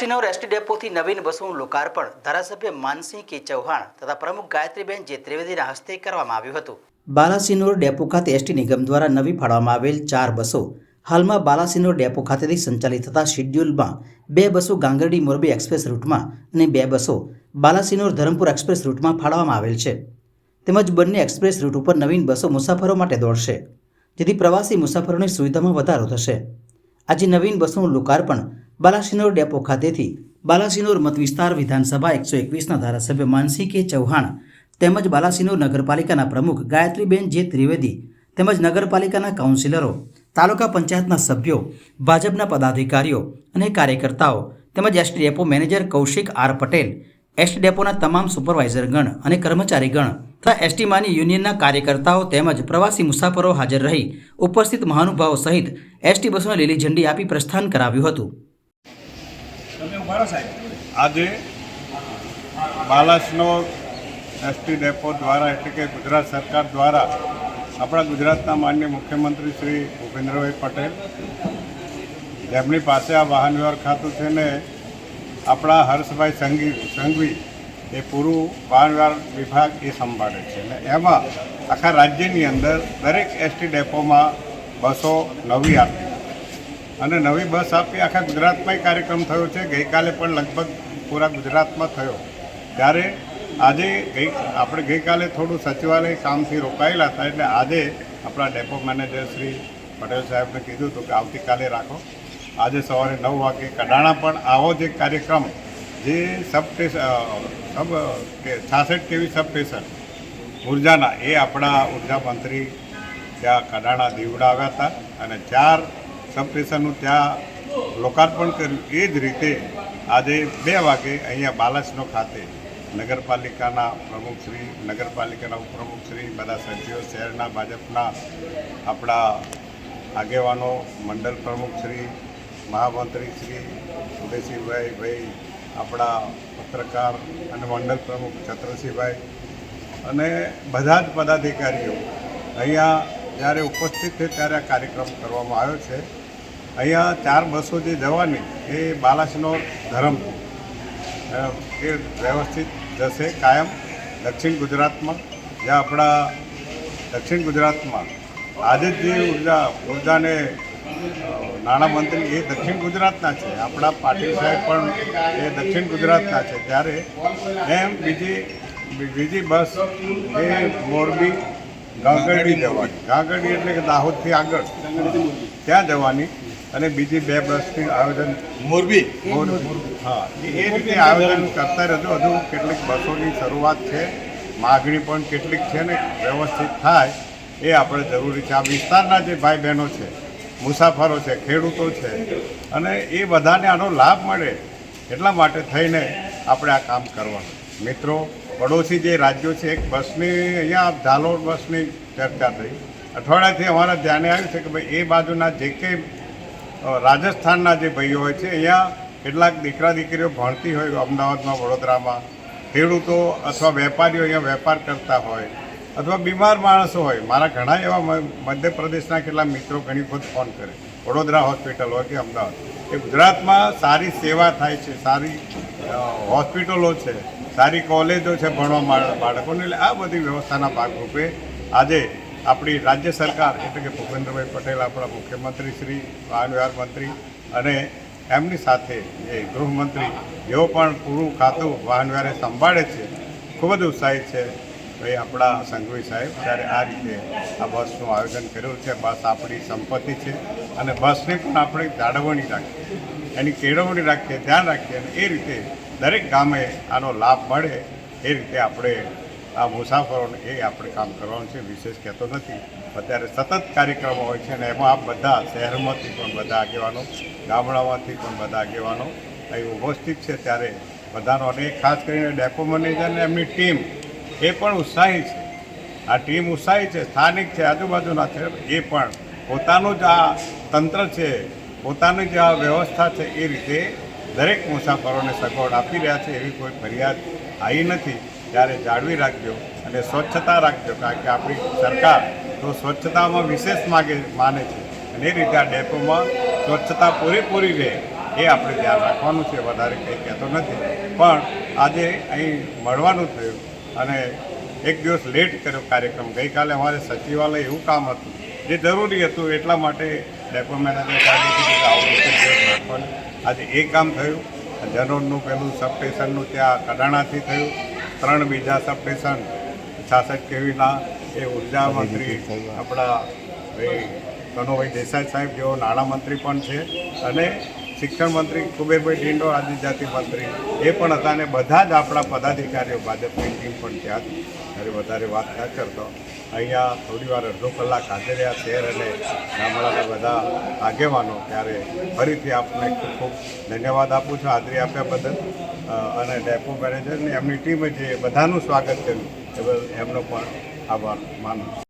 Balasinor rest ડેપોથી નવીન બસોનું લોકાર્પણ. ધારાસભ્ય માનસિંહ કે ચૌહાણ તથા પ્રમુખ ગાયત્રીબેન જે ત્રિવેદીના હસ્તે કરવામાં આવ્યું હતું. બાલાસિનોર ડેપો ખાતે એસટી નિગમ દ્વારા નવી ફાળવામાં આવેલ ચાર બસો. હાલમાં બાલાસિનોર ડેપો ખાતેથી સંચાલિત થતા શિડ્યુલમાં બે બસો ગાંગરડી મોરબી એક્સપ્રેસ રૂટમાં અને બે બસો બાલાસિનોર ધરમપુર એક્સપ્રેસ રૂટમાં ફાળવામાં આવેલ છે. તેમજ બંને એક્સપ્રેસ રૂટ ઉપર નવીન બસો મુસાફરો માટે દોડશે, જેથી પ્રવાસી મુસાફરોની સુવિધામાં વધારો થશે. આજે નવીન બસોનું લોકાર્પણ બાલાસિનોર ડેપો ખાતેથી બાલાસિનોર મત વિસ્તાર વિધાનસભા એકસો એકવીસના ધારાસભ્ય માનસી કે ચૌહાણ તેમજ બાલાસિનોર નગરપાલિકાના પ્રમુખ ગાયત્રીબેન જે ત્રિવેદી તેમજ નગરપાલિકાના કાઉન્સિલરો, તાલુકા પંચાયતના સભ્યો, ભાજપના પદાધિકારીઓ અને કાર્યકર્તાઓ તેમજ ST depot manager Kaushik R Patel ST ડેપોના તમામ સુપરવાઇઝરગણ અને કર્મચારીગણ તથા એસટી માની યુનિયનના કાર્યકર્તાઓ તેમજ પ્રવાસી મુસાફરો હાજર રહી ઉપસ્થિત મહાનુભાવો સહિત એસટી બસોને લીલી ઝંડી આપી પ્રસ્થાન કરાવ્યું હતું તમે ઊભા રહો સાહેબ આજે બાલાસનો એસટી ડેપો દ્વારા એટલે કે ગુજરાત સરકાર દ્વારા આપણા ગુજરાતના માન્ય મુખ્યમંત્રી શ્રી ભૂપેન્દ્રભાઈ પટેલ જેમની પાસે આ વાહન વ્યવહાર ખાતું છે ને આપણા હર્ષભાઈ સંઘી સંઘવી એ પૂરું વાહન વ્યવહાર વિભાગ એ સંભાળે છે. અને એમાં આખા રાજ્યની અંદર દરેક એસટી ડેપોમાં બસો નવી આપી અને નવી બસ આપી આખા ગુજરાતમાં કાર્યક્રમ થયો છે. ગઈકાલે પણ લગભગ પૂરા ગુજરાતમાં થયો. ત્યારે આજે ગઈ, આપણે ગઈકાલે થોડું સચિવાલય કામથી રોકાયેલા હતા એટલે આજે આપણા ડેપો મેનેજર શ્રી પટેલ સાહેબને કીધું હતું કે આવતીકાલે રાખો. આજે સવારે નવ વાગે કડાણા પણ આવો જે કાર્યક્રમ જે સબ સ્ટેશન સબ છાસઠ કેવી સબ સ્ટેશન? ઉર્જાના, એ આપણા ઊર્જા મંત્રી ત્યાં કડાણા દીવડાવ્યા હતા અને ચાર સબસ્ટેશનનું ત્યાં લોકાર્પણ કર્યું. એ જ રીતે આજે બે વાગે અહીંયા બાલાસનો ખાતે નગરપાલિકાના પ્રમુખશ્રી નગરપાલિકાના ઉપપ્રમુખશ્રી બધા સભ્યો, શહેરના, ભાજપના આપણા આગેવાનો, મંડળ પ્રમુખશ્રી મહામંત્રી શ્રી, ઉદયસિંહભાઈ, ભાઈ, આપણા પત્રકાર અને મંડળ પ્રમુખ છત્રસિંહભાઈ અને બધા જ પદાધિકારીઓ અહીંયા જ્યારે ઉપસ્થિત છે ત્યારે આ કાર્યક્રમ કરવામાં આવ્યો છે. અહીંયા ચાર બસો જે જવાની એ બાલાસનો ધરમ. એ વ્યવસ્થિત જશે કાયમ દક્ષિણ ગુજરાતમાં. જે આપણા દક્ષિણ ગુજરાતમાં આજે જે ઊર્જા, ઉર્જાને નાણામંત્રી એ દક્ષિણ ગુજરાતના છે. આપણા પાટીલ સાહેબ પણ એ દક્ષિણ ગુજરાતના છે. ત્યારે એમ બીજી બીજી બસ એ મોરબી ગાંગરડી જવાની. ગાંગરડી એટલે કે દાહોદથી આગળ. ત્યાં જવાની. અને બીજી બે બસની આયોજન મોરબી? મોરબી. હા એ એ રીતે આયોજન કરતા રહેજો. હજુ કેટલીક બસોની શરૂઆત છે. માગણી પણ કેટલીક છે ને વ્યવસ્થિત થાય એ આપણે જરૂરી છે. આ વિસ્તારના જે ભાઈ બહેનો છે મુસાફરો છે ખેડૂતો છે અને એ બધાને આનો લાભ મળે એટલા માટે થઈને આપણે આ કામ કરવાનું. મિત્રો પડોશી જે રાજ્યો છે એક બસની અહીંયા ઝાલોર બસની ચર્ચા થઈ. અઠવાડિયાથી અમારા ધ્યાને આવ્યું છે કે ભાઈ એ બાજુના જે કંઈ રાજસ્થાનના જે ભાઈઓ હોય છે, અહીંયા કેટલાક દીકરા દીકરીઓ ભણતી હોય અમદાવાદમાં, વડોદરામાં. ખેડૂતો અથવા વેપારીઓ અહીંયા વેપાર કરતા હોય અથવા બીમાર માણસો હોય. મારા ઘણા એવા મધ્યપ્રદેશના કેટલા મિત્રો ઘણી વખત ફોન કરે. વડોદરા હોસ્પિટલ હોય કે અમદાવાદ. એ ગુજરાતમાં સારી સેવા થાય છે, સારી હોસ્પિટલો છે, સારી કોલેજો છે ભણવા બાળકોને. એટલે આ બધી વ્યવસ્થાના ભાગરૂપે આજે આપણી રાજ્ય સરકાર, એટલે કે ભૂપેન્દ્રભાઈ પટેલ, આપણા મુખ્યમંત્રી શ્રી વાહન વ્યવહાર મંત્રી અને એમની સાથે એ ગૃહમંત્રી જેઓ પણ પૂરું ખાતું વાહન વ્યવહારે સંભાળે છે. ખૂબ જ ઉત્સાહિત છે ભાઈ આપણા સંઘવી સાહેબ ત્યારે આ રીતે આ બસનું આયોજન કર્યું છે, બસ આપણી સંપત્તિ છે અને બસને પણ આપણે જાળવણી રાખીએ એની કેળવણી રાખીએ, ધ્યાન રાખીએ અને એ રીતે દરેક ગામે આનો લાભ મળે, એ રીતે આપણે આ મુસાફરોને એ આપણે કામ કરવાનું છે, વિશેષ કહેતો નથી. અત્યારે સતત કાર્યક્રમો હોય છે અને એમાં આ બધા શહેરમાંથી પણ બધા આગેવાનો, ગામડામાંથી પણ બધા આગેવાનો અહીં ઉપસ્થિત છે. ત્યારે બધાનો અને ખાસ કરીને ડેપો મેનેજર અને એમની ટીમ, એ પણ ઉત્સાહી છે. આ ટીમ ઉત્સાહી છે, સ્થાનિક છે, આજુબાજુના છે, એ પણ પોતાનું જ આ તંત્ર છે, પોતાની જે આ વ્યવસ્થા છે, એ રીતે દરેક મુસાફરોને સગવડ આપી રહ્યા છે, એવી કોઈ ફરિયાદ આવી નથી. ત્યારે જાળવી રાખજો અને સ્વચ્છતા રાખજો, કારણ કે આપણી સરકાર તો સ્વચ્છતામાં વિશેષ માગે, માને છે. અને એ રીતે આ ડેપોમાં સ્વચ્છતા પૂરેપૂરી રહે એ આપણે ધ્યાન રાખવાનું છે, વધારે કંઈ કહેતો નથી. પણ આજે અહીં મળવાનું થયું અને એક દિવસ લેટ કર્યો કાર્યક્રમ. ગઈકાલે અમારે સચિવાલય એવું કામ હતું, જે જરૂરી હતું એટલા માટે ડેપો મેનેજર રાખવાનું. આજે એ કામ થયું. જનોરનું પેલું સબસ્ટેશનનું ત્યાં કડાણાથી થયું. ત્રણ બીજા સબસ્ટેશન છાસઠ કેવીના એ ઊર્જા મંત્રી આપણા ભાઈ કનુભાઈ દેસાઈ સાહેબ જેઓ નાણામંત્રી પણ છે. અને શિક્ષણ મંત્રી કુબેરભાઈ ઢીંડો આદિજાતિ મંત્રી, એ પણ હતા અને બધા જ આપણા પદાધિકારીઓ ભાજપની ટીમ પણ ત્યાં હતી ત્યારે વધારે વાત ન કરતો. અહીંયા થોડી વાર અડધો કલાક હાજર રહ્યા શહેર અને ગામડાના બધા આગેવાનો, ત્યારે ફરીથી આપને ખૂબ ખૂબ ધન્યવાદ આપું છું હાજરી આપ્યા બદલ. અને ડેપો મેનેજરની એમની ટીમે જે બધાનું સ્વાગત કર્યું, એ એમનો પણ આભાર માનું